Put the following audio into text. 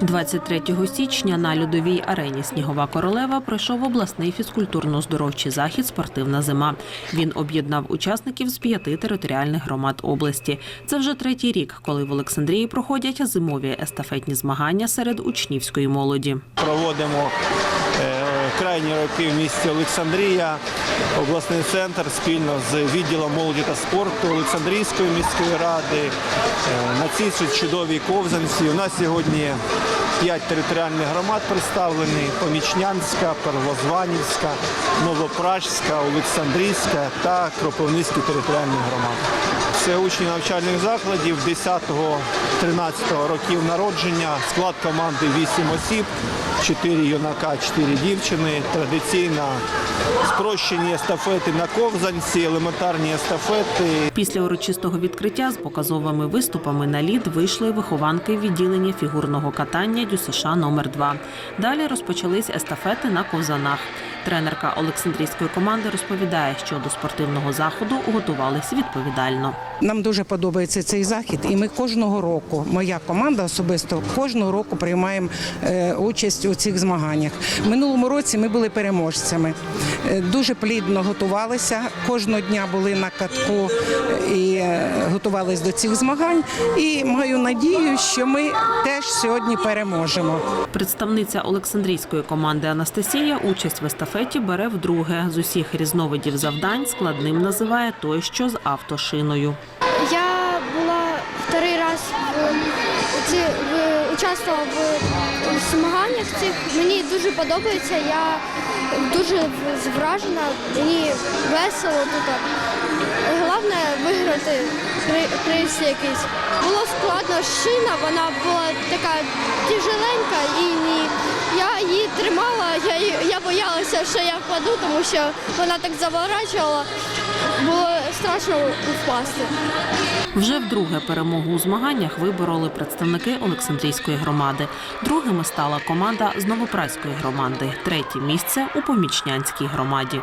23 січня на льодовій арені Снігова королева пройшов обласний фізкультурно-здоровчий захід Спортивна зима. Він об'єднав учасників з п'яти територіальних громад області. Це вже третій рік, коли в Олександрії проходять зимові естафетні змагання серед учнівської молоді. Проводимо крайні роки в місті Олександрія, обласний центр спільно з відділом молоді та спорту Олександрійської міської ради. Е, На цій чудовій ковзанці у нас сьогодні п'ять територіальних громад представлені: Помічнянська, Первозванівська, Новопражська, Олександрійська та Кропивницькі територіальні громади. Це учні навчальних закладів 10-13 років народження. Склад команди 8 осіб, 4 юнака, 4 дівчини. Традиційно спрощені естафети на ковзанці, елементарні естафети. Після урочистого відкриття з показовими виступами на лід вийшли вихованки відділення фігурного катання ДЮСШ номер 2 Далі розпочались естафети на ковзанах. Тренерка Олександрійської команди розповідає, що до спортивного заходу готувалися відповідально. Нам дуже подобається цей захід, і ми кожного року, моя команда особисто кожного року приймаємо е, участь у цих змаганнях. Минулому році ми були переможцями. Е, Дуже плідно готувалися. Кожного дня були на катку і е, готувалися до цих змагань. І маю надію, що ми теж сьогодні переможемо. Представниця Олександрійської команди Анастасія участь в естафеті бере вдруге. З усіх різновидів завдань складним називає той, що з автошиною. Я була вторий раз в, в, участвувала в, в змаганнях цих. Мені дуже подобається. Я дуже вражена, мені весело тут. Головне виграти при- приз якийсь. Було складно шина, вона була така тяжеленька і. Я її тримала, я, я боялася, що я впаду, тому що вона так заворачувала. Було страшно впасти. Вже вдруге перемогу у змаганнях вибороли представники Олександрійської громади. Другими стала команда з Новопраської громади. Третє місце у помічнянській громаді.